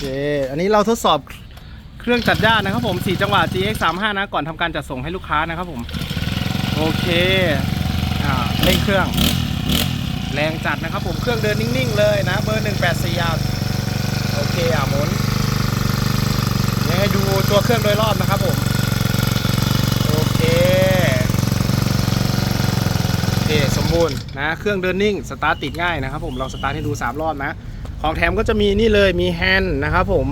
เค อันนี้เราทดสอบเครื่องจัดหญ้านะครับผม4จังหวะ GX 3 5นะ ก่อนทำการจัดส่งให้ลูกค้านะครับผม โอเค อ่าเร่งเครื่อง แรงจัดนะครับผมเครื่องเดินนิ่งๆ เลยนะ เบอร์ 184อะโอเค อะหมุนเดี๋ยวให้ดูตัวเครื่องโดยรอบนะครับผมโอเคโอเคสมบูรณ์นะ เครื่องเดินนิ่ง สตาร์ทติดง่ายนะครับผมลองสตาร์ทให้ดู 3 รอบนะ ของแถมก็จะมีนี่เลยมีแฮนด์นะครับผม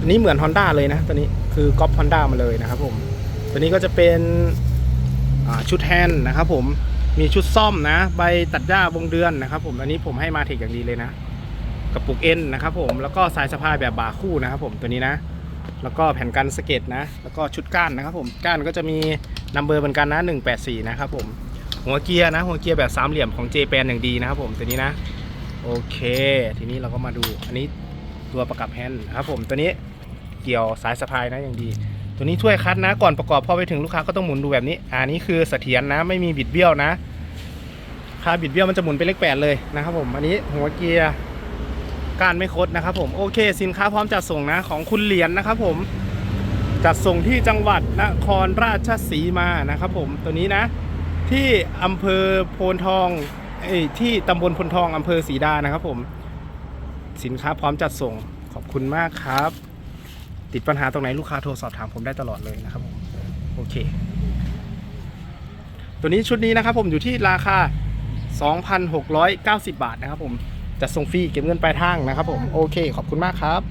อันนี้เหมือน Honda เลยนะตัวนี้คือก๊อป Honda มาเลยนะครับผมตัวนี้ก็จะเป็นชุดแฮนด์นะครับผมมีชุดซ่อมนะใบตัดหญ้าวงเดือนนะครับผมอันนี้ผมให้มาเทคอย่างดีเลยนะกระปุกเอ็นนะครับผมแล้วก็สายสะพายแบบบ่าคู่นะครับผมตัวนี้นะ แล้วก็แผ่นกันสเก็ตนะ แล้วก็ชุดก้านนะครับผมก้านก็จะมีนัมเบอร์เหมือนกันนะ184นะครับผมหัวเกียร์นะหัวเกียร์แบบสามเหลี่ยมของ j แปนอย่างดีนะครับผมตัวนี้นะ โอเค ทีนี้เราก็มาดูอันนี้ตัวประกับแฮนด์นะครับผมตัวนี้เกี่ยวสายสะพายนะอย่างดี ตัวนี้ถ้วยคัดนะก่อนประกอบพอไปถึงลูกค้าก็ต้องหมุนดูแบบนี้อันนี้คือเสถียรนะไม่มีบิดเบี้ยวนะถ้าบิดเบี้ยวมันจะหมุนเป็นเลขแปดเลยนะครับผมอันนี้หัวเกียร์กานไม่คดนะครับผมโอเค สินค้าพร้อมจัดส่งนะของคุณเหรียญนะครับผมจัดส่งที่จังหวัดนครราชสีมานะครับผมตัวนี้นะที่อำเภอโพนทอง ที่ตำบลพลทองอำเภอศรีดานะครับผม สินค้าพร้อมจัดส่งขอบคุณมากครับ ติดปัญหาตรงไหนลูกค้าโทรสอบถามผมได้ตลอดเลยนะครับผมโอเค ตัวนี้ชุดนี้นะครับผมอยู่ที่ราคา 2,690 บาทนะครับผมจัดส่งฟรีเก็บเงินปลายทางนะครับผมโอเค ขอบคุณมากครับ